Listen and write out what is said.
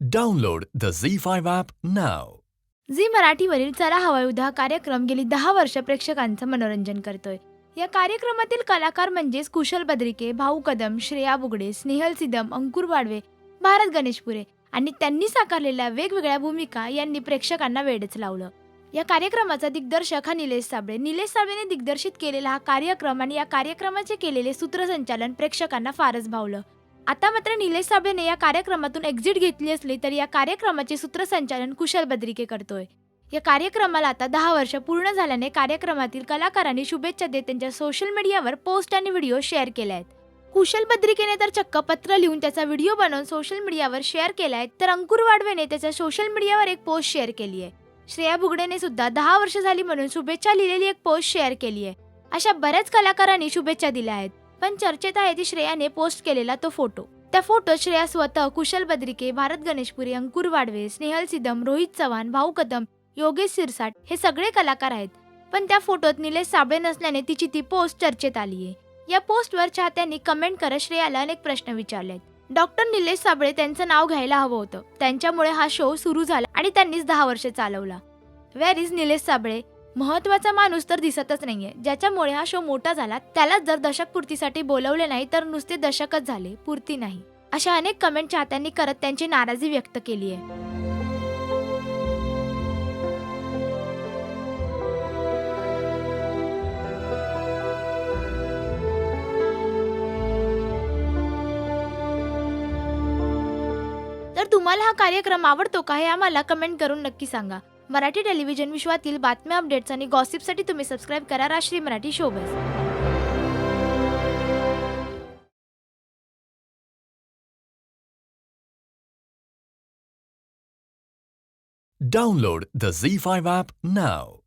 Download the Zee Z5 app नाव Zee मराठीवरील चला हवा उदा कार्यक्रम गेली दहा वर्ष प्रेक्षकांचं मनोरंजन करतोय. या कार्यक्रमातील कलाकार म्हणजेच कुशल बद्रिके भाऊ कदम श्रेया बुगडे स्नेहल सिदम अंकुर वाडवे भारत गणेशपुरे आणि त्यांनी साकारलेल्या वेगवेगळ्या भूमिका यांनी प्रेक्षकांना वेडच लावलं. या कार्यक्रमाचा दिग्दर्शक हा निलेश साबळे. निलेश साबळेने दिग्दर्शित केलेला हा कार्यक्रम आणि या कार्यक्रमाचे केलेले सूत्रसंचालन प्रेक्षकांना फारच भावलं. आता मात्र निलेश साबळेने या कार्यक्रमातून एक्झिट घेतली असली तरी या कार्यक्रमाचे सूत्रसंचालन कुशल बद्रिके करतोय. या कार्यक्रमाला आता दहा वर्ष पूर्ण झाल्याने कार्यक्रमातील कलाकारांनी शुभेच्छा देत त्यांच्या सोशल मीडियावर पोस्ट आणि व्हिडिओ शेअर केले आहेत. कुशल बद्रिकेने तर चक्क पत्र लिहून त्याचा व्हिडिओ बनवून सोशल मीडियावर शेअर केलाय तर अंकुर वाडवेने त्याच्या सोशल मीडियावर एक पोस्ट शेअर केली आहे. श्रेया बुगडेने सुद्धा दहा वर्ष झाली म्हणून शुभेच्छा लिहिलेली एक पोस्ट शेअर केली आहे. अशा बऱ्याच कलाकारांनी शुभेच्छा दिल्या आहेत. पण चर्चेत आहे ती श्रेयाने पोस्ट केलेला तो फोटो. त्या फोटोत श्रेया स्वतः कुशल बद्रिके भारत गणेशपुरी अंकुर वाडवे स्नेहल सिदम रोहित चव्हाण भाऊ कदम योगेश सिरसाट हे सगळे कलाकार आहेत. पण त्या फोटोत निलेश साबळे नसल्याने तिची ती पोस्ट चर्चेत आली आहे या पोस्टवर चाहत्यांनी कमेंट करत श्रेयाला अनेक प्रश्न विचारलेत. डॉक्टर निलेश साबळे त्यांचं नाव घ्यायला हवं होतं. त्यांच्यामुळे हा शो सुरू झाला आणि त्यांनीच दहा वर्ष चालवला. Where is Nilesh Sable? महत्त्वाचा माणूस तर दिसतच नाहीये. ज्याच्यामुळे हा शो मोठा झाला त्याला जर दशक पूर्तीसाठी बोलवले नाही तर नुसते दशकच झाले पूर्ती नाही. अशा अनेक कमेंट चाहत्यांनी करत त्यांची नाराजी व्यक्त केली आहे तर तुम्हाला हा कार्यक्रम आवडतो का हे आम्हाला कमेंट करून नक्की सांगा. मराठी टेलिव्हिजन विश्वातील बातम्या अपडेट्स आणि गॉसिपसाठी तुम्ही सबस्क्राईब करा राष्ट्रीय Marathi शोबस Download the Z5 app now.